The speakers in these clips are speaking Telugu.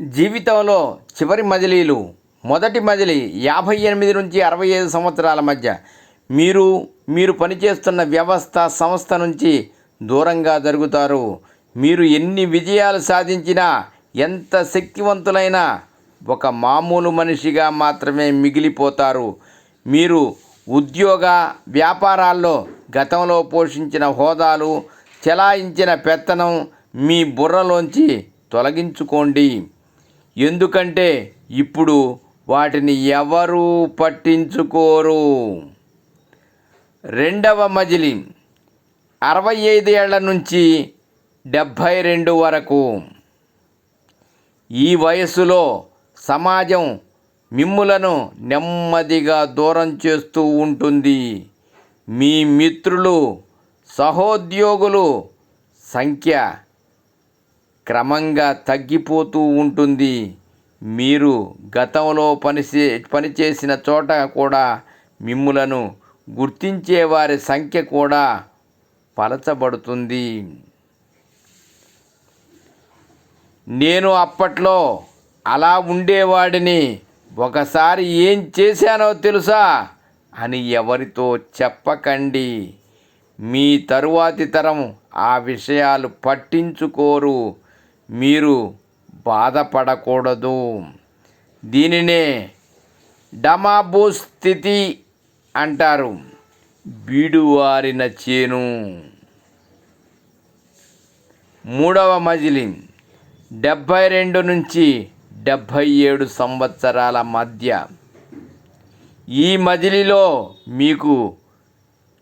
జీవితంలో చివరి మజిలీలు మొదటి మజిలీ యాభై ఎనిమిది నుంచి అరవై ఐదు సంవత్సరాల మధ్య. మీరు మీరు పనిచేస్తున్న వ్యవస్థ సంస్థ నుంచి దూరంగా జరుగుతారు. మీరు ఎన్ని విజయాలు సాధించినా ఎంత శక్తివంతులైనా ఒక మామూలు మనిషిగా మాత్రమే మిగిలిపోతారు. మీరు ఉద్యోగ వ్యాపారాల్లో గతంలో పోషించిన హోదాలు చెలాయించిన పెత్తనం మీ బుర్రలోంచి తొలగించుకోండి. ఎందుకంటే ఇప్పుడు వాటిని ఎవరూ పట్టించుకోరు. రెండవ మజిలి అరవై ఐదు ఏళ్ళ నుంచి డెబ్భై రెండు వరకు. ఈ వయస్సులో సమాజం మిమ్ములను నెమ్మదిగా దూరం చేస్తూ ఉంటుంది. మీ మిత్రులు సహోద్యోగులు సంఖ్య క్రమంగా తగ్గిపోతూ ఉంటుంది. మీరు గతంలో పనిచే పనిచేసిన చోట కూడా మిమ్ములను గుర్తించే వారి సంఖ్య కూడా పలచబడుతుంది. నేను అప్పట్లో అలా ఉండేవాడిని. ఒకసారి ఏం చేశానో తెలుసా? అని ఎవరితో చెప్పకండి. మీ తరువాతి తరం ఆ విషయాలు పట్టించుకోరు. మీరు బాధపడకూడదు. దీనినే డమాబు స్థితి అంటారు. బీడువారిన చేను. మూడవ మజిలీ. డెబ్భై రెండు నుంచి డెబ్భై ఏడు సంవత్సరాల మధ్య. ఈ మజిలిలో మీకు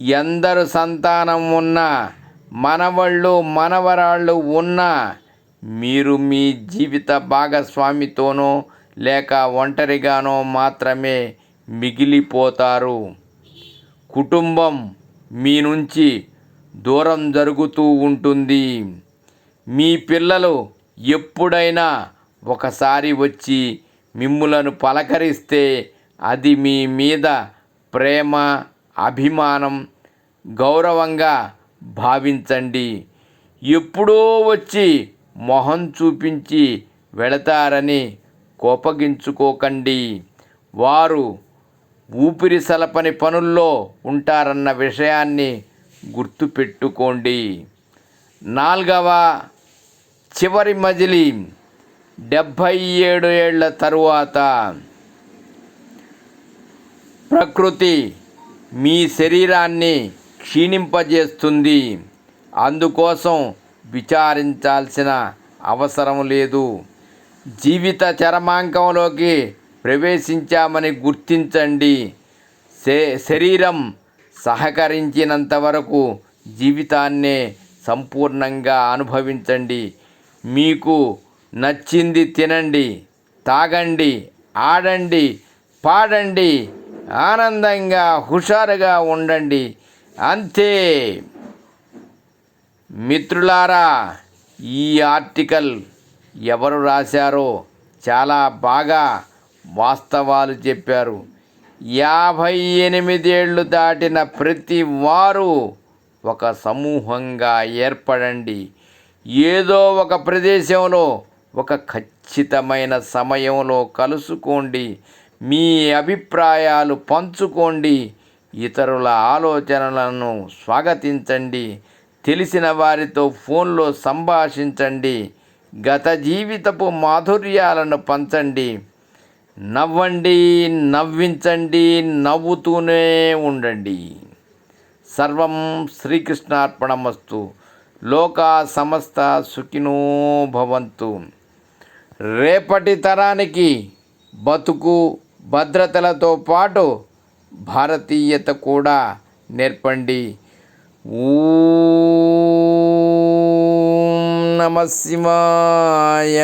ఎందరు సంతానం ఉన్నా మనవళ్ళు మనవరాళ్ళు ఉన్నా మీరు మీ జీవిత భాగస్వామితోనో లేక ఒంటరిగానో మాత్రమే మిగిలిపోతారు. కుటుంబం మీ నుంచి దూరం జరుగుతూ ఉంటుంది. మీ పిల్లలు ఎప్పుడైనా ఒకసారి వచ్చి మిమ్ములను పలకరిస్తే అది మీ మీద ప్రేమ అభిమానం గౌరవంగా భావించండి. ఎప్పుడో వచ్చి మొహం చూపించి వెళతారని కోపగించుకోకండి. వారు ఊపిరి సలపని పనుల్లో ఉంటారన్న విషయాన్ని గుర్తుపెట్టుకోండి. నాలుగవ చివరి మజిలి డెబ్భై ఏడు ఏళ్ళ తరువాత. ప్రకృతి మీ శరీరాన్ని క్షీణింపజేస్తుంది. అందుకోసం విచారించాల్సిన అవసరం లేదు. జీవిత చరమాంకంలోకి ప్రవేశించామని గుర్తించండి. శరీరం సహకరించినంత వరకు జీవితాన్నే సంపూర్ణంగా అనుభవించండి. మీకు నచ్చింది తినండి తాగండి ఆడండి పాడండి ఆనందంగా హుషారుగా ఉండండి. అంతే. మిత్రులారా ఈ ఆర్టికల్ ఎవరు రాశారో చాలా బాగా వాస్తవాలు చెప్పారు. యాభై ఎనిమిదేళ్ళు దాటిన ప్రతి వారు ఒక సమూహంగా ఏర్పడండి. ఏదో ఒక ప్రదేశంలో ఒక ఖచ్చితమైన సమయంలో కలుసుకోండి. మీ అభిప్రాయాలు పంచుకోండి. ఇతరుల ఆలోచనలను స్వాగతించండి. తెలిసిన వారితో ఫోన్లో సంభాషించండి. గత జీవితపు మాధుర్యాలను పంచండి. నవ్వండి నవ్వించండి నవ్వుతూనే ఉండండి. సర్వం శ్రీకృష్ణార్పణమస్తు. లోకా సమస్త సుఖినో భవంతు. రేపటి తరానికి బతుకు భద్రతలతో పాటు భారతీయత కూడా నేర్పండి. ఊ నమ శివాయ.